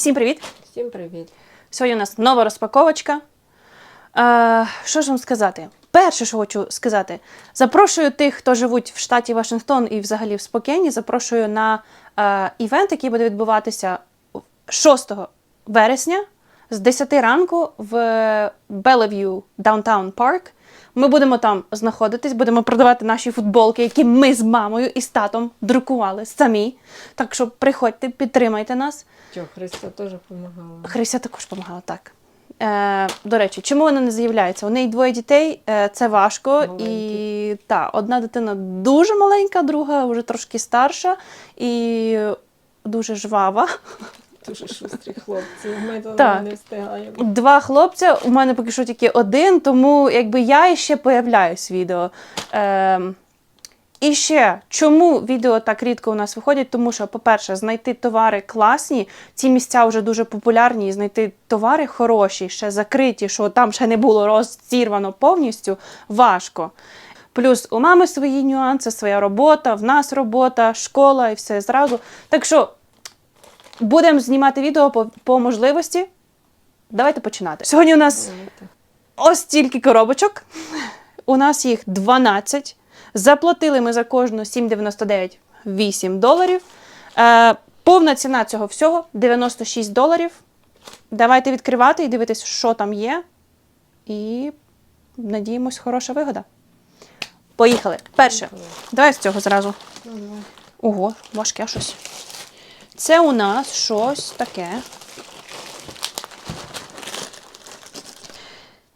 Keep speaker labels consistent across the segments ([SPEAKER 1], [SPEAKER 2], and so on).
[SPEAKER 1] Всім привіт!
[SPEAKER 2] Всім привіт.
[SPEAKER 1] Сьогодні у нас нова розпаковочка. Е, що ж вам сказати? Перше, що хочу сказати, запрошую тих, хто живуть в штаті Вашингтон і взагалі в Спокені, запрошую на е, івент, який буде відбуватися 6 вересня з 10 ранку в Bellevue Downtown Park. Ми будемо там знаходитись, будемо продавати наші футболки, які ми з мамою і з татом друкували самі. Так що приходьте, підтримайте нас.
[SPEAKER 2] Чо, Христа теж допомагала.
[SPEAKER 1] Христя також допомагала, так. Е, до речі, чому вона не заявляється? У неї двоє дітей, е, це важко.
[SPEAKER 2] Маленькі.
[SPEAKER 1] І та, одна дитина дуже маленька, друга вже трошки старша і дуже жвава.
[SPEAKER 2] Дуже шустрі хлопці. Ми
[SPEAKER 1] Так.
[SPEAKER 2] не встигаємо.
[SPEAKER 1] Два хлопця, у мене поки що тільки один, тому якби я ще появляюсь відео. Е, і ще, чому відео так рідко у нас виходять? Тому що, по-перше, знайти товари класні, ці місця вже дуже популярні, і знайти товари хороші, ще закриті, що там ще не було розірвано повністю, важко. Плюс у мами свої нюанси, своя робота, в нас робота, школа і все зразу. Так що будемо знімати відео по, по можливості. Давайте починати. Сьогодні у нас ось стільки коробочок. У нас їх 12. Заплатили ми за кожну 7,99 8 доларів. Е, повна ціна цього всього 96 доларів. Давайте відкривати і дивитись, що там є. І надіємось, хороша вигода. Поїхали. Перше. Давай з цього зразу. Ого, важке щось. Це у нас щось таке.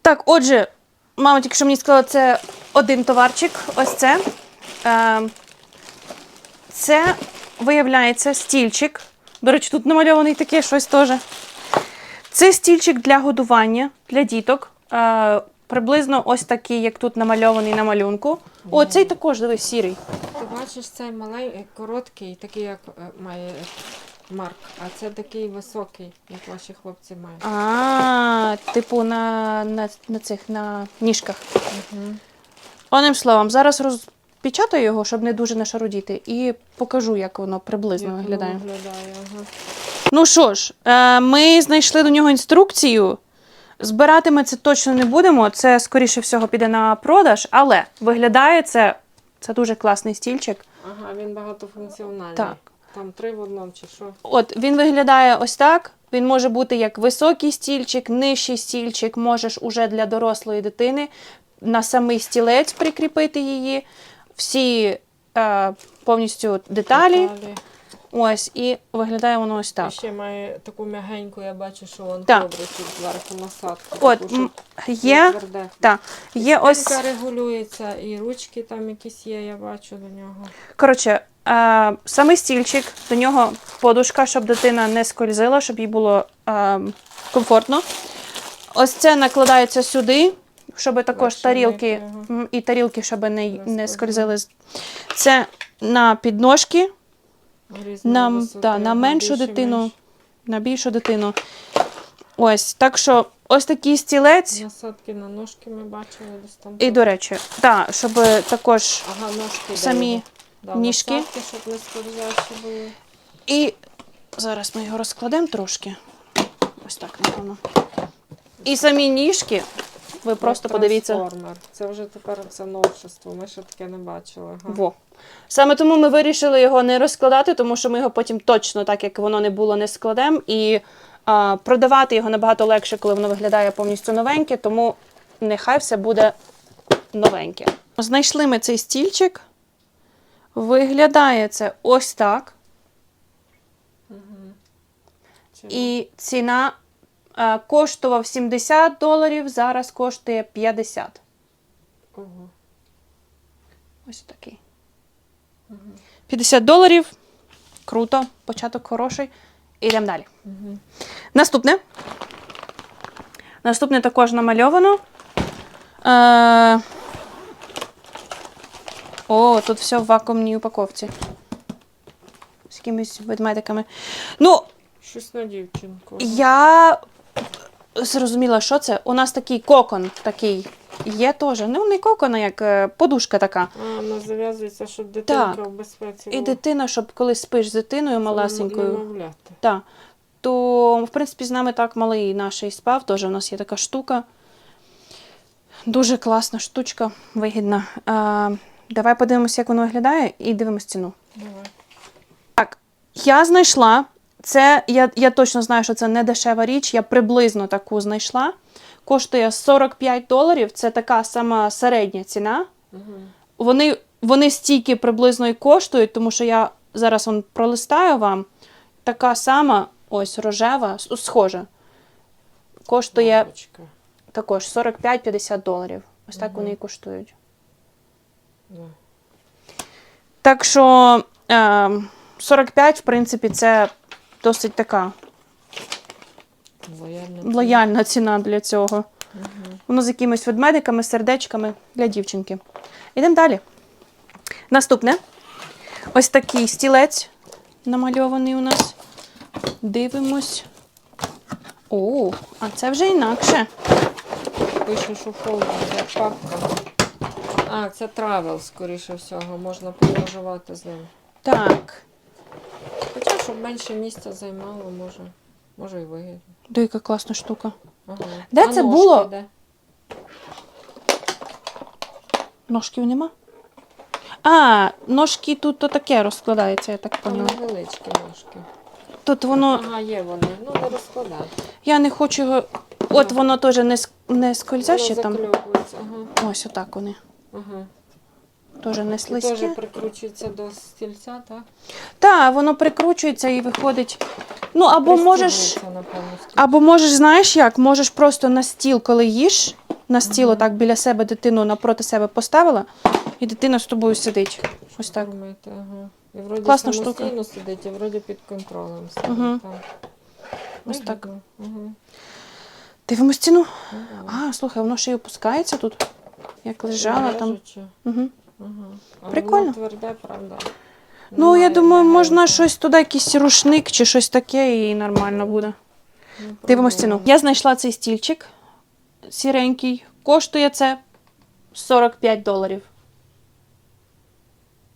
[SPEAKER 1] Так, отже, мама тільки що мені сказала, це один товарчик. Ось це. Е, це виявляється стільчик. До речі, тут намальований таке щось теж. Це стільчик для годування для діток. Е, приблизно ось такий, як тут намальований на малюнку. О, цей також дивись, сірий.
[SPEAKER 2] Ти бачиш, цей маленький, короткий, такий, як е, має Марк, а це такий високий, як ваші хлопці мають.
[SPEAKER 1] А, типу на, на, на цих на ніжках.
[SPEAKER 2] Угу.
[SPEAKER 1] Одним словом, зараз розпечатаю його, щоб не дуже нашарудіти, і покажу, як воно приблизно виглядає.
[SPEAKER 2] виглядає ага.
[SPEAKER 1] Ну що ж, е, ми знайшли до нього інструкцію. Збирати ми це точно не будемо. Це, скоріше всього, піде на продаж, але виглядає це, це дуже класний стільчик.
[SPEAKER 2] Ага, він багатофункціональний.
[SPEAKER 1] Так.
[SPEAKER 2] Там три в одному чи що?
[SPEAKER 1] От він виглядає ось так. Він може бути як високий стільчик, нижчий стільчик. Можеш уже для дорослої дитини на самий стілець прикріпити її. Всі е, повністю деталі.
[SPEAKER 2] Деталі.
[SPEAKER 1] Ось, і виглядає воно ось так.
[SPEAKER 2] ще має таку м'ягеньку, я бачу, що вон
[SPEAKER 1] Так.
[SPEAKER 2] ковричить зверху насадку.
[SPEAKER 1] От
[SPEAKER 2] таку,
[SPEAKER 1] м,
[SPEAKER 2] щоб
[SPEAKER 1] є,
[SPEAKER 2] тверде.
[SPEAKER 1] та, є ось.
[SPEAKER 2] Спинка регулюється, і ручки там якісь є, я бачу до нього.
[SPEAKER 1] Коротше, е, самий стільчик, до нього подушка, щоб дитина не скользила, щоб їй було е, комфортно. Ось це накладається сюди, щоб також
[SPEAKER 2] Легше
[SPEAKER 1] тарілки
[SPEAKER 2] знайти,
[SPEAKER 1] м, і тарілки, щоб не,
[SPEAKER 2] Не скользили.
[SPEAKER 1] Це на підножки, Нам-
[SPEAKER 2] висоти,
[SPEAKER 1] да, на меншу
[SPEAKER 2] більше,
[SPEAKER 1] дитину.
[SPEAKER 2] менше.
[SPEAKER 1] на більшу дитину. Ось, так що ось такий стілець.
[SPEAKER 2] Насадки на ножки ми бачили десь там.
[SPEAKER 1] І, до речі, так, щоб також
[SPEAKER 2] Ага, ножки
[SPEAKER 1] самі.
[SPEAKER 2] Да,
[SPEAKER 1] ніжки.
[SPEAKER 2] Насадки, щоб не скользящі були.
[SPEAKER 1] І зараз ми його розкладемо трошки. Ось так, напевно. І самі ніжки. Ви просто подивіться.
[SPEAKER 2] Це вже тепер це новшество. Ми ще таке не бачили. Ага.
[SPEAKER 1] Во. Саме тому ми вирішили його не розкладати, тому що ми його потім точно, так як воно не було, не складемо. І а, продавати його набагато легше, коли воно виглядає повністю новеньке, тому нехай все буде новеньке. Знайшли ми цей стільчик. Виглядає це ось так. І ціна е, коштував 70 доларів, зараз коштує 50.
[SPEAKER 2] Ого.
[SPEAKER 1] Ось такий. 50 доларів. Круто, початок хороший. Ідемо далі.
[SPEAKER 2] Мгм.
[SPEAKER 1] Наступне. Наступне також намальовано. Е... О, тут все в вакуумній упаковці. З якимись ведмедиками. Ну,
[SPEAKER 2] Щось на дівчинку.
[SPEAKER 1] Я зрозуміла, що це. У нас такий кокон такий є теж. Ну, не кокон, а як е, подушка така.
[SPEAKER 2] А, вона зав'язується, щоб дитинка
[SPEAKER 1] Так.
[SPEAKER 2] в безпеці
[SPEAKER 1] І
[SPEAKER 2] була.
[SPEAKER 1] дитина, щоб коли спиш з дитиною малесенькою.
[SPEAKER 2] немовляти.
[SPEAKER 1] Так. то, в принципі, з нами так малий наш і спав. Теж у нас є така штука. Дуже класна штучка, вигідна. А, давай подивимося, як воно виглядає, і дивимось ціну.
[SPEAKER 2] Давай.
[SPEAKER 1] Так, я знайшла. Це я, я точно знаю, що це не дешева річ. Я приблизно таку знайшла. Коштує 45 доларів. Це така сама середня ціна.
[SPEAKER 2] Угу.
[SPEAKER 1] Вони, вони стільки приблизно і коштують, тому що я зараз он пролистаю вам. Така сама, ось рожева, схожа. Коштує
[SPEAKER 2] Лампочка.
[SPEAKER 1] також 45-50 доларів. Ось так
[SPEAKER 2] Мгм.
[SPEAKER 1] вони і коштують.
[SPEAKER 2] Да.
[SPEAKER 1] Так що е, 45, в принципі, це досить така
[SPEAKER 2] Лояльна.
[SPEAKER 1] лояльна ціна для цього.
[SPEAKER 2] Угу.
[SPEAKER 1] Воно з якимись ведмедиками, сердечками для дівчинки. Ідемо далі. Наступне. Ось такий стілець намальований у нас. Дивимось. О, а це вже інакше.
[SPEAKER 2] Пише, що фолдер, як папка. А, це травел, скоріше всього, можна подорожувати з ним.
[SPEAKER 1] Так.
[SPEAKER 2] Хоча, щоб менше місця займало, може, може і вигідно.
[SPEAKER 1] Диви, яка класна штука.
[SPEAKER 2] Ага.
[SPEAKER 1] Де
[SPEAKER 2] А
[SPEAKER 1] це
[SPEAKER 2] ножки
[SPEAKER 1] було?
[SPEAKER 2] де?
[SPEAKER 1] Ножків нема? А, ножки тут то таке розкладається, я так
[SPEAKER 2] Там невеличкі ножки.
[SPEAKER 1] Тут воно.
[SPEAKER 2] Ага, є вони. Ну, не розкладати.
[SPEAKER 1] Я не хочу його. От воно теж не, ск- не скользяще
[SPEAKER 2] Воно
[SPEAKER 1] там.
[SPEAKER 2] закльовується. Ага.
[SPEAKER 1] Ось отак вони.
[SPEAKER 2] Ага.
[SPEAKER 1] Теж не
[SPEAKER 2] І
[SPEAKER 1] слизькі.
[SPEAKER 2] теж прикручується до стільця, так?
[SPEAKER 1] Так, воно прикручується і виходить. Ну, або можеш. Або можеш, знаєш як, можеш просто на стіл, коли їш, на стіл отак біля себе дитину напроти себе поставила, і дитина з тобою сидить. Ось так.
[SPEAKER 2] Думаєте, ага. І вроді
[SPEAKER 1] Класна штука.
[SPEAKER 2] сидить, і вроді під контролем сидить.
[SPEAKER 1] Мгм.
[SPEAKER 2] Так.
[SPEAKER 1] Ось так.
[SPEAKER 2] Угу.
[SPEAKER 1] Дивимось ціну.
[SPEAKER 2] Ну,
[SPEAKER 1] А, слухай, воно ще й опускається тут. Як лежала там. Угу.
[SPEAKER 2] Угу.
[SPEAKER 1] Прикольно.
[SPEAKER 2] Тверде, правда.
[SPEAKER 1] Ну, я
[SPEAKER 2] Немає
[SPEAKER 1] думаю, можна щось туди, якийсь рушник чи щось таке, і нормально буде. Дивимось ціну. Я знайшла цей стільчик сіренький. Коштує це 45 доларів.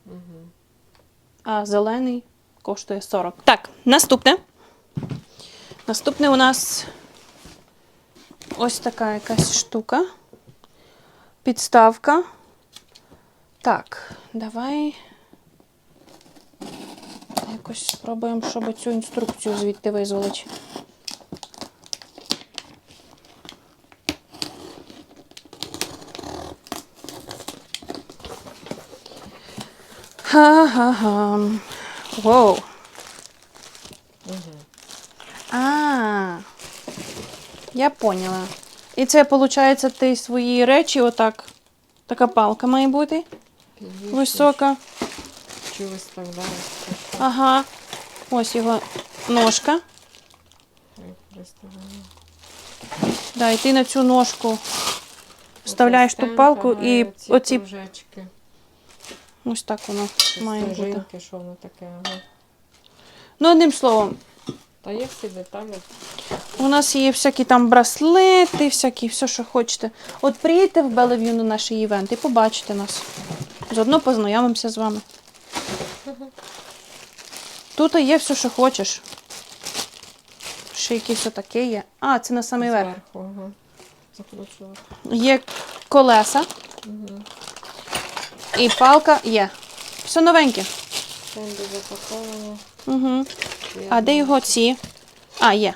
[SPEAKER 2] Мгм.
[SPEAKER 1] а зелений коштує 40. Так, наступне. Наступне у нас ось така якась штука. Підставка. Так, давай якось спробуємо, щоб цю інструкцію звідти визволити. Ха-ха-ха. Воу. А, я поняла. І це, виходить, ти свої речі отак. Така палка має бути висока.
[SPEAKER 2] Чи виставляєш?
[SPEAKER 1] Ага. Ось його ножка. Да, і ти на цю ножку вставляєш ту палку і оці. Ось так воно має бути.
[SPEAKER 2] що воно таке.
[SPEAKER 1] Ну, одним словом,
[SPEAKER 2] Та є всі деталі.
[SPEAKER 1] у нас є всякі там браслети, всякі, все, що хочете. От приїдьте в Белев'ю на наш івент і побачите нас. Заодно познайомимося з вами. Тут є все, що хочеш. Ще якесь отаке є. А, це на самий верх.
[SPEAKER 2] Ага.
[SPEAKER 1] Є колеса
[SPEAKER 2] Угу.
[SPEAKER 1] і палка є. Все новеньке.
[SPEAKER 2] Запаковано.
[SPEAKER 1] Угу. А де його ці? А, є.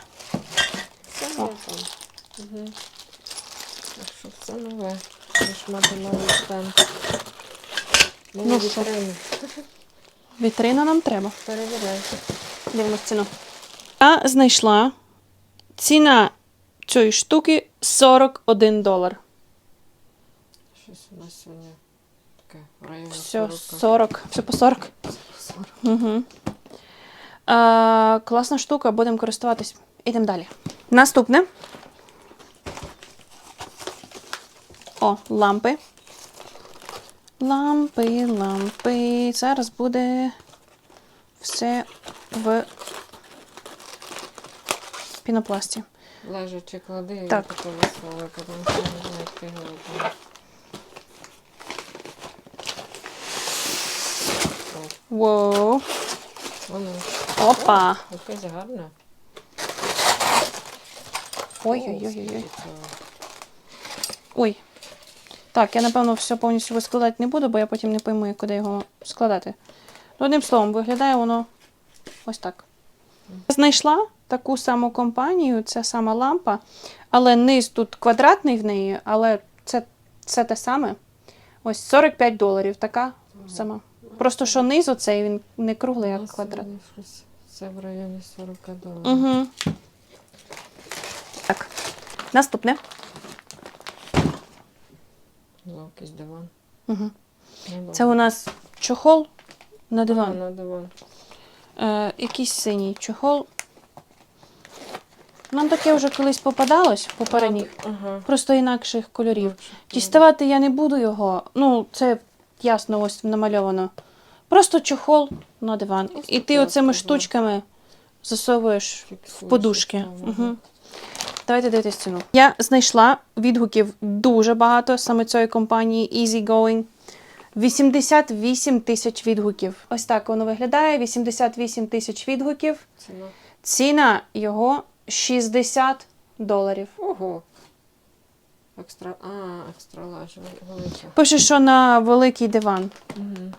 [SPEAKER 2] Все
[SPEAKER 1] О.
[SPEAKER 2] Угу. Так що все нове. Мати новий стенд.
[SPEAKER 1] Ну що?
[SPEAKER 2] вітрини.
[SPEAKER 1] Вітрина нам треба.
[SPEAKER 2] Перевіряйте.
[SPEAKER 1] Дивимось ціну. Я знайшла ціна цієї штуки 41 долар.
[SPEAKER 2] Щось у нас сьогодні таке в районі
[SPEAKER 1] Все,
[SPEAKER 2] 40.
[SPEAKER 1] 40. Все по 40.
[SPEAKER 2] 40.
[SPEAKER 1] Угу. А, класна штука, будемо користуватись. Ідемо далі. Наступне. О, лампи. Лампи, лампи. Зараз буде все в пінопласті.
[SPEAKER 2] Лежачи клади і
[SPEAKER 1] Так.
[SPEAKER 2] таке веселе, тому що не знаю, як ти його
[SPEAKER 1] Воу.
[SPEAKER 2] Воно
[SPEAKER 1] Опа.
[SPEAKER 2] якесь гарне.
[SPEAKER 1] Ой-ой-ой. Ой. Так, я напевно все повністю складати не буду, бо я потім не пойму, куди його складати. Ну, одним словом, виглядає воно ось так. Знайшла таку саму компанію, це сама лампа, але низ тут квадратний в неї, але це, це те саме. Ось 45 доларів така сама. Просто що низ оцей він не круглий, як квадрат.
[SPEAKER 2] Це в районі 40 доларів.
[SPEAKER 1] Угу. Так. Наступне.
[SPEAKER 2] Ну, якийсь диван.
[SPEAKER 1] Угу. Це у нас чохол на
[SPEAKER 2] А,
[SPEAKER 1] диван.
[SPEAKER 2] на диван.
[SPEAKER 1] Е, якийсь синій чохол. Нам таке вже колись попадалось в попередніх,
[SPEAKER 2] Ага.
[SPEAKER 1] просто інакших кольорів. Діставати я не буду його. Ну, це ясно ось намальовано. Просто чохол на диван. І ти оцими штучками засовуєш в подушки. Угу. Давайте дивитися ціну. Я знайшла відгуків дуже багато саме цієї компанії Easygoing. 88 тисяч відгуків. Ось так воно виглядає. 88 тисяч відгуків.
[SPEAKER 2] Ціна.
[SPEAKER 1] Ціна його 60 доларів.
[SPEAKER 2] Ого. Екстра. А, екстра лаж, велика.
[SPEAKER 1] Пише, що на великий диван.
[SPEAKER 2] Угу.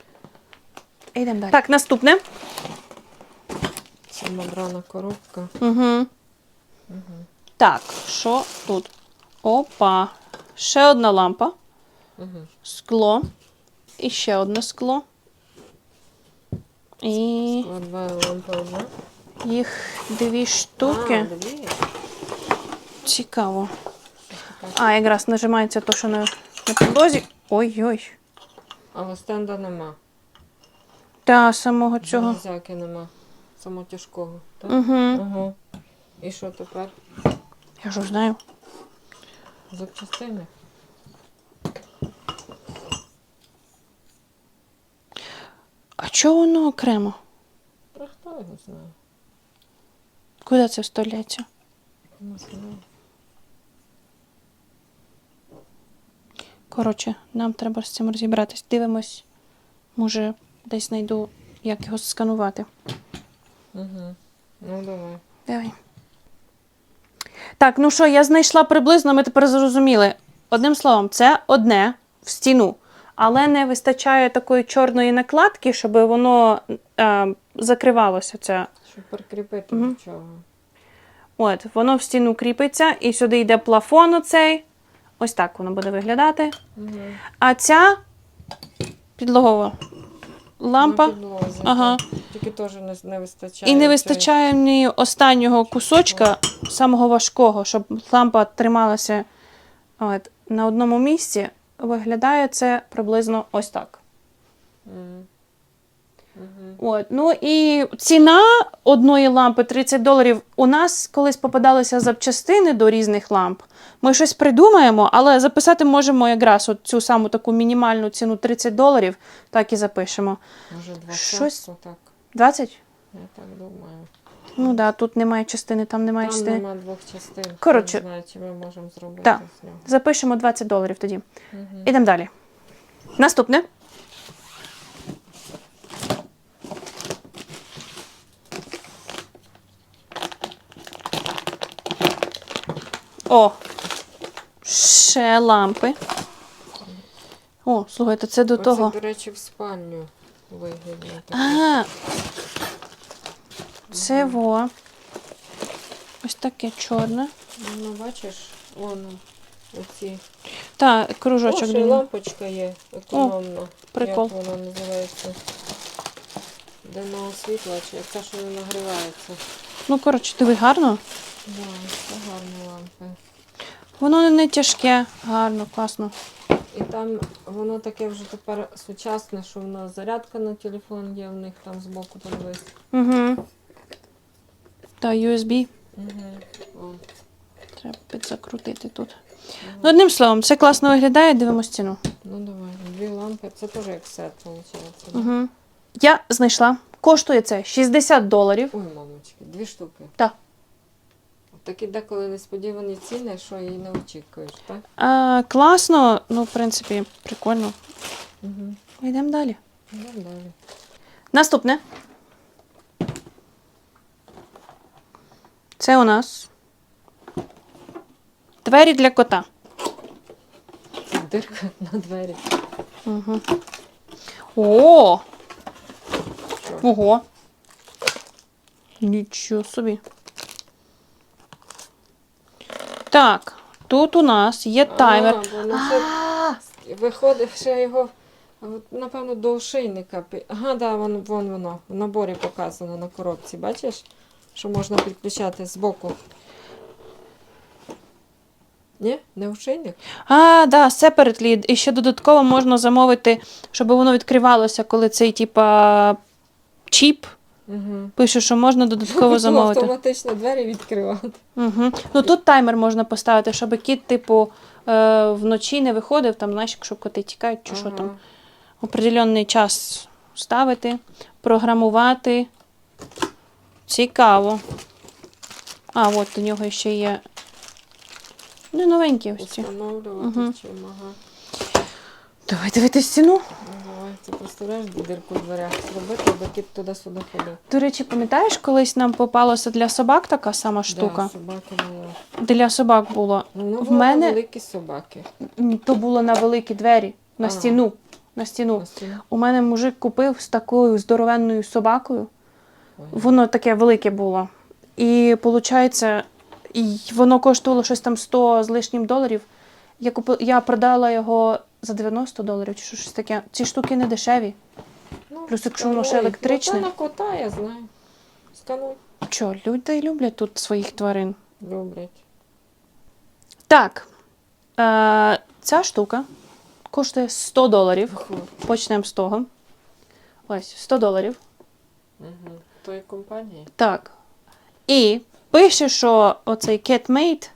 [SPEAKER 1] Йдемо далі. Так, наступне.
[SPEAKER 2] Це мембрана коробка.
[SPEAKER 1] Угу. Так, що тут? Опа. Ще одна лампа.
[SPEAKER 2] Угу.
[SPEAKER 1] Скло. І ще одне скло. І
[SPEAKER 2] Складова лампа одна.
[SPEAKER 1] їх дві штуки.
[SPEAKER 2] А, дві.
[SPEAKER 1] Цікаво. А, якраз нажимається то, що на, на підлозі. Ой-ой.
[SPEAKER 2] Але стенда нема.
[SPEAKER 1] Та самого цього.
[SPEAKER 2] Взяки нема. Само тяжкого. Так?
[SPEAKER 1] Угу.
[SPEAKER 2] Ага. І що тепер?
[SPEAKER 1] Я ж знаю.
[SPEAKER 2] Запчастини?
[SPEAKER 1] А чого воно окремо?
[SPEAKER 2] А хто його знає?
[SPEAKER 1] Куди це вставляється?
[SPEAKER 2] Не знаю.
[SPEAKER 1] Коротше, нам треба з цим розібратись. Дивимось. Може, десь знайду, як його сканувати.
[SPEAKER 2] Угу. Ну давай.
[SPEAKER 1] Давай. Так, ну що, я знайшла приблизно, ми тепер зрозуміли. Одним словом, це одне в стіну, але не вистачає такої чорної накладки, щоб воно е, закривалося. Це.
[SPEAKER 2] Щоб прикріпити
[SPEAKER 1] Мгм.
[SPEAKER 2] до чого.
[SPEAKER 1] От, воно в стіну кріпиться, і сюди йде плафон оцей. Ось так воно буде виглядати.
[SPEAKER 2] Угу.
[SPEAKER 1] А ця підлогова лампа.
[SPEAKER 2] Підлозі,
[SPEAKER 1] Ага.
[SPEAKER 2] Тільки теж не, не вистачає.
[SPEAKER 1] І не вистачає мені останнього кусочка, самого важкого, щоб лампа трималася от, на одному місці. Виглядає це приблизно ось так.
[SPEAKER 2] Мгм.
[SPEAKER 1] От. Ну і ціна одної лампи 30 доларів. У нас колись попадалися запчастини до різних ламп. Ми щось придумаємо, але записати можемо якраз от цю саму таку мінімальну ціну 30 доларів, так і запишемо.
[SPEAKER 2] Може, двадцятку,
[SPEAKER 1] Щось-
[SPEAKER 2] так.
[SPEAKER 1] 20?
[SPEAKER 2] Я так думаю.
[SPEAKER 1] Ну так, да, тут немає частини, там немає
[SPEAKER 2] Там
[SPEAKER 1] частини.
[SPEAKER 2] нема двох частин.
[SPEAKER 1] Коротше.
[SPEAKER 2] Не знаю, чи ми можемо зробити
[SPEAKER 1] Так. Запишемо 20 доларів тоді.
[SPEAKER 2] Мгм.
[SPEAKER 1] Ідемо далі. Наступне. О! Ще лампи. О, слухайте, це до
[SPEAKER 2] Оце,
[SPEAKER 1] того.
[SPEAKER 2] до речі, в спальню вигідно. таке.
[SPEAKER 1] А, це во. Ось таке чорне.
[SPEAKER 2] Ну, бачиш, воно, оці.
[SPEAKER 1] Та,
[SPEAKER 2] О,
[SPEAKER 1] кружочок.
[SPEAKER 2] ще й лампочка є, економна.
[SPEAKER 1] прикол.
[SPEAKER 2] Як вона називається? Денного світла, чи та, що не нагрівається.
[SPEAKER 1] Ну, коротше, диви, гарно.
[SPEAKER 2] Да, це гарні лампи.
[SPEAKER 1] Воно не тяжке, гарно, класно.
[SPEAKER 2] І там воно таке вже тепер сучасне, що воно зарядка на телефон є в них там збоку подивись.
[SPEAKER 1] Угу. Та USB.
[SPEAKER 2] Угу.
[SPEAKER 1] Треба підзакрутити тут. Ну, одним словом, це класно виглядає, дивимось ціну.
[SPEAKER 2] Ну давай, дві лампи, це теж як сет, виходить. да?
[SPEAKER 1] Угу. Я знайшла. Коштує це 60 доларів.
[SPEAKER 2] Ой, мамочки, дві штуки.
[SPEAKER 1] Так.
[SPEAKER 2] Такі деколи несподівані ціни, що її не очікуєш, так?
[SPEAKER 1] А, класно, ну, в принципі, прикольно.
[SPEAKER 2] Угу.
[SPEAKER 1] Йдемо далі.
[SPEAKER 2] Йдемо далі.
[SPEAKER 1] Наступне. Це у нас Двері для кота.
[SPEAKER 2] Це дирка на двері.
[SPEAKER 1] Угу. О! Ого. Нічого собі. Так, тут у нас є таймер.
[SPEAKER 2] А, воно ще виходить ще його, от, напевно, до ошейника. пі- Ага, да, вон, вон воно. В наборі показано на коробці. Бачиш? Що можна підключати збоку. Ні? Не ошейник?
[SPEAKER 1] А, да, separate lead. І ще додатково можна замовити, щоб воно відкривалося, коли цей, типа, чіп.
[SPEAKER 2] Угу.
[SPEAKER 1] Пише, що можна додатково замовити.
[SPEAKER 2] автоматично двері відкривати.
[SPEAKER 1] Угу. Ну тут таймер можна поставити, щоб кіт, типу, е, вночі не виходив, там, знаєш, якщо коти тікають, чи що там. Определенний час ставити, програмувати. Цікаво. А, от у нього ще є. Ну, новенькі ось ці. Мгм.
[SPEAKER 2] чим, ага.
[SPEAKER 1] Давай дивитись ціну.
[SPEAKER 2] Ну, Давай, представляєш дирку в дверях зробити, аби кіт туди-сюди ходив.
[SPEAKER 1] До речі, пам'ятаєш, колись нам попалося для собак така сама штука?
[SPEAKER 2] Да, собаки були.
[SPEAKER 1] Для собак було.
[SPEAKER 2] Ну,
[SPEAKER 1] В
[SPEAKER 2] було
[SPEAKER 1] мене-
[SPEAKER 2] великі собаки.
[SPEAKER 1] Ні, То було на великі двері, на
[SPEAKER 2] А.
[SPEAKER 1] стіну. На стіну.
[SPEAKER 2] На стіні.
[SPEAKER 1] У мене мужик купив з такою здоровенною собакою.
[SPEAKER 2] Ой.
[SPEAKER 1] Воно таке велике було. І виходить, воно коштувало щось там 100 з лишнім доларів. Я, купи, я продала його за 90 доларів чи щось таке. Ці штуки не дешеві.
[SPEAKER 2] Ну,
[SPEAKER 1] Плюс, якщо воно ще електричне.
[SPEAKER 2] Ну, на кота, я знаю. Скануй.
[SPEAKER 1] Що, люди люблять тут своїх тварин.
[SPEAKER 2] Люблять.
[SPEAKER 1] Так. Е, ця штука коштує 100 доларів. Почнемо з того. Ось, 100 доларів.
[SPEAKER 2] Угу. Тої компанії.
[SPEAKER 1] Так. І пише, що оцей CatMate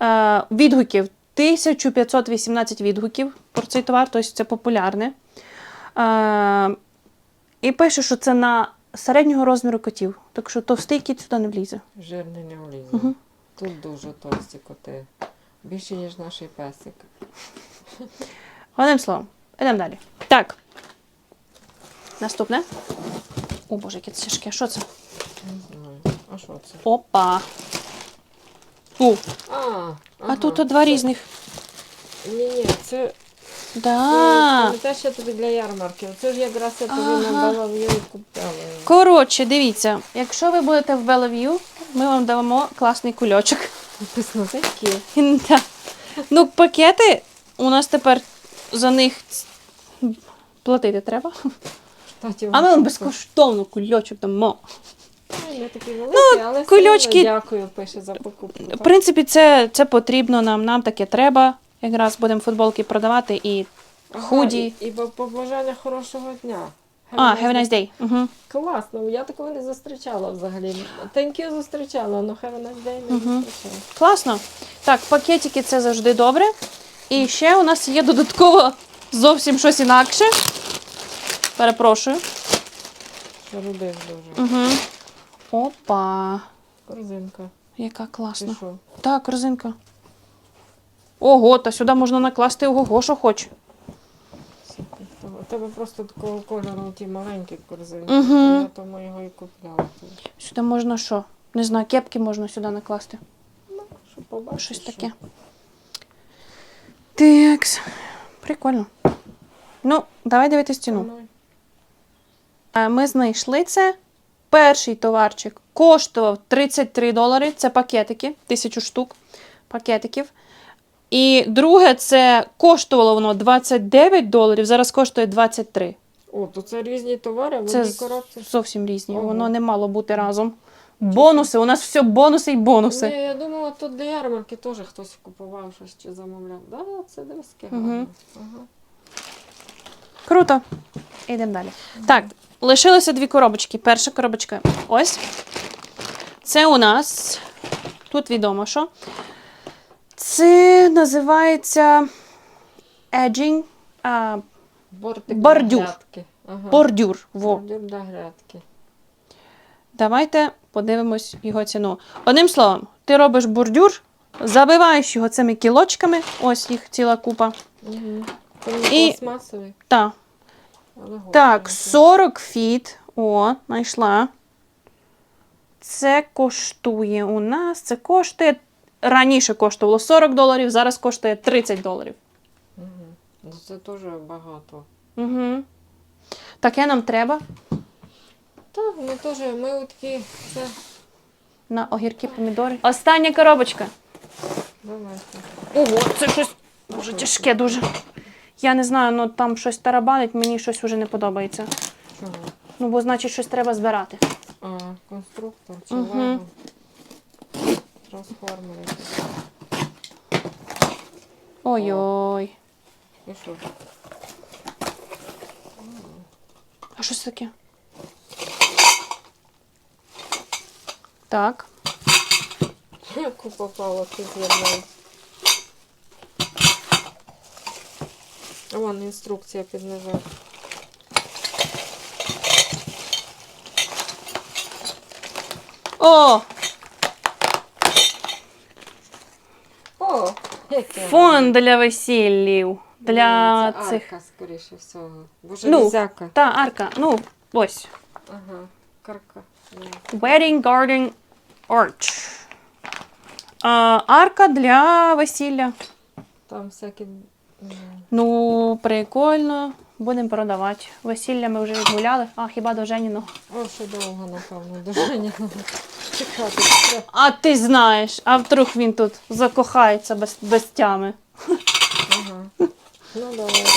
[SPEAKER 1] е, відгуків 1518 відгуків про цей товар, тобто це популярне. Е, і пише, що це на середнього розміру котів. Так що товстий кіт сюди не влізе.
[SPEAKER 2] Жирний не влізе.
[SPEAKER 1] Мгм.
[SPEAKER 2] Тут дуже товсті коти. Більше, ніж наш песик.
[SPEAKER 1] Одним словом, йдемо далі. Так. Наступне. О, боже, яке це тяжке. Що це?
[SPEAKER 2] Не знаю. А що це?
[SPEAKER 1] Опа. О,
[SPEAKER 2] А,
[SPEAKER 1] а тут два різних.
[SPEAKER 2] Ні, ні, це
[SPEAKER 1] Да.
[SPEAKER 2] пам'ятаєш, я тобі для ярмарки. Це ж якраз я тобі
[SPEAKER 1] Ага.
[SPEAKER 2] надала в її купляла.
[SPEAKER 1] Коротше, дивіться, якщо ви будете в Белов'ю, ми вам дамо класний кульочок. Да. Ну, пакети у нас тепер за них платити треба.
[SPEAKER 2] Кстати,
[SPEAKER 1] А ми вам безкоштовно кульочок дамо.
[SPEAKER 2] Не такі великі, але
[SPEAKER 1] кульочки-
[SPEAKER 2] дякую, пише за покупку.
[SPEAKER 1] В принципі, це, це потрібно нам, нам таке треба. Якраз будемо футболки продавати і
[SPEAKER 2] Ага,
[SPEAKER 1] худі.
[SPEAKER 2] І, і побажання хорошого дня.
[SPEAKER 1] А, have a nice day. Угу.
[SPEAKER 2] Класно, я такого не зустрічала взагалі. Thank you зустрічала, але have a nice day не
[SPEAKER 1] Мгм.
[SPEAKER 2] зустрічала.
[SPEAKER 1] Класно. Так, пакетики це завжди добре. І ще у нас є додатково зовсім щось інакше. Перепрошую.
[SPEAKER 2] Робив дуже.
[SPEAKER 1] Угу. Опа.
[SPEAKER 2] Корзинка.
[SPEAKER 1] Яка
[SPEAKER 2] Ти
[SPEAKER 1] класна.
[SPEAKER 2] що?
[SPEAKER 1] Так, корзинка. Ого, та сюди можна накласти ого, що хоч.
[SPEAKER 2] У тебе просто такого кольору ті маленькі корзинки.
[SPEAKER 1] Мгм.
[SPEAKER 2] Я тому його і купляла.
[SPEAKER 1] Сюди можна що? Не знаю, кепки можна сюди накласти.
[SPEAKER 2] Щоб побачити.
[SPEAKER 1] Щось
[SPEAKER 2] що.
[SPEAKER 1] таке. Текс. Прикольно. Ну, давай дивитись ціну. Е, Ми знайшли це. Перший товарчик коштував 33 долари. Це пакетики, тисячу штук пакетиків. І друге, це коштувало воно 29 доларів, зараз коштує 23.
[SPEAKER 2] О, то це різні товари, в
[SPEAKER 1] Це
[SPEAKER 2] коробці.
[SPEAKER 1] зовсім різні.
[SPEAKER 2] Ого.
[SPEAKER 1] Воно не мало бути разом. Бонуси, у нас все бонуси і бонуси.
[SPEAKER 2] Ні, я думала, тут для ярмарки теж хтось купував щось чи замовляв. Да, це гарно. Ага.
[SPEAKER 1] Круто. Йдемо далі. Так, лишилося дві коробочки. Перша коробочка ось. Це у нас. Тут відомо, що. Це називається edging, а,
[SPEAKER 2] Бортик
[SPEAKER 1] Бордюр.
[SPEAKER 2] Ага.
[SPEAKER 1] бордюр. Во.
[SPEAKER 2] Бордюр для грядки.
[SPEAKER 1] Давайте подивимось його ціну. Одним словом, ти робиш бордюр, забиваєш його цими кілочками, ось їх ціла купа.
[SPEAKER 2] Угу. Це
[SPEAKER 1] І-
[SPEAKER 2] пластмасовий,
[SPEAKER 1] Та. Так, 40 фіт. О, знайшла. Це коштує у нас. Це коштує раніше коштувало 40 доларів, зараз коштує 30 доларів.
[SPEAKER 2] Угу. Це теж багато.
[SPEAKER 1] Угу. Таке нам треба
[SPEAKER 2] Так, ми теж, ми такі, це,
[SPEAKER 1] на огірки помідори. Остання коробочка.
[SPEAKER 2] давайте.
[SPEAKER 1] Ого, це щось дуже тяжке, дуже. Я не знаю, ну там щось тарабанить, мені щось уже не подобається.
[SPEAKER 2] Чого?
[SPEAKER 1] Ну, бо значить щось треба збирати.
[SPEAKER 2] А, конструктор чи
[SPEAKER 1] Мгм.
[SPEAKER 2] лего. Трансформери.
[SPEAKER 1] Ой-ой.
[SPEAKER 2] І що?
[SPEAKER 1] А що це таке? Так.
[SPEAKER 2] Купа палок з'єднують. вон інструкція під низом.
[SPEAKER 1] О!
[SPEAKER 2] О, яке
[SPEAKER 1] Фон для весіллів. Для
[SPEAKER 2] Це
[SPEAKER 1] цих.
[SPEAKER 2] Арка, скоріше всього.
[SPEAKER 1] Ну,
[SPEAKER 2] Божелезяка.
[SPEAKER 1] Та арка. Ну, ось.
[SPEAKER 2] Ага, карка. Ні.
[SPEAKER 1] Wedding Garden Arch. А, арка для весілля.
[SPEAKER 2] Там всякі.
[SPEAKER 1] Ну, прикольно. Будемо продавати. Весілля ми вже відгуляли. А, хіба до Женіного.
[SPEAKER 2] О, ще довго, напевно, дуже не чекати. Треба.
[SPEAKER 1] А ти знаєш, а вдруг він тут закохається без, без тями.
[SPEAKER 2] Ага. Ну, давайте.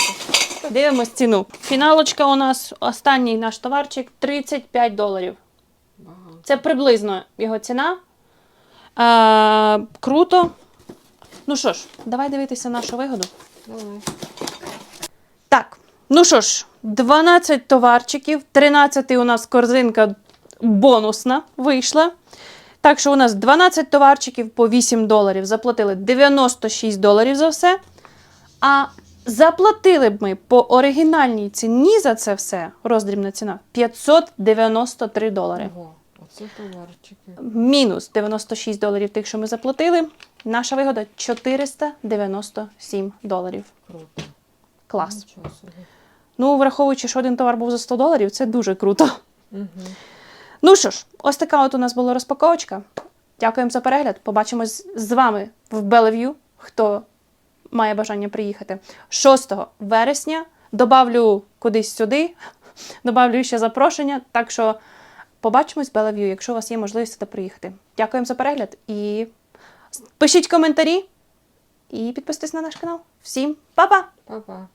[SPEAKER 1] Дивимось ціну. Фіналочка у нас, останній наш товарчик 35 доларів.
[SPEAKER 2] Багато.
[SPEAKER 1] Це приблизно його ціна. Е, круто. Ну що ж, давай дивитися нашу вигоду.
[SPEAKER 2] Давай.
[SPEAKER 1] Так, ну що ж, 12 товарчиків, 13 у нас корзинка бонусна вийшла. Так що у нас 12 товарчиків по 8 доларів. Заплатили 96 доларів за все. А заплатили б ми по оригінальній ціні за це все, роздрібна ціна 593 долари.
[SPEAKER 2] Ого, оце товарчики.
[SPEAKER 1] Мінус 96 доларів тих, що ми заплатили. Наша вигода 497 доларів.
[SPEAKER 2] Круто.
[SPEAKER 1] Клас. Ну, враховуючи, що один товар був за 100 доларів, це дуже круто.
[SPEAKER 2] Угу.
[SPEAKER 1] Ну що ж, ось така от у нас була розпаковочка. Дякуємо за перегляд. Побачимось з вами в Белев'ю, хто має бажання приїхати. 6 вересня добавлю кудись сюди, добавлю ще запрошення. Так що побачимось в Белев'ю, якщо у вас є можливість сюди приїхати. Дякуємо за перегляд і пишіть коментарі і підписуйтесь на наш канал. Всім па-па!
[SPEAKER 2] Па-па.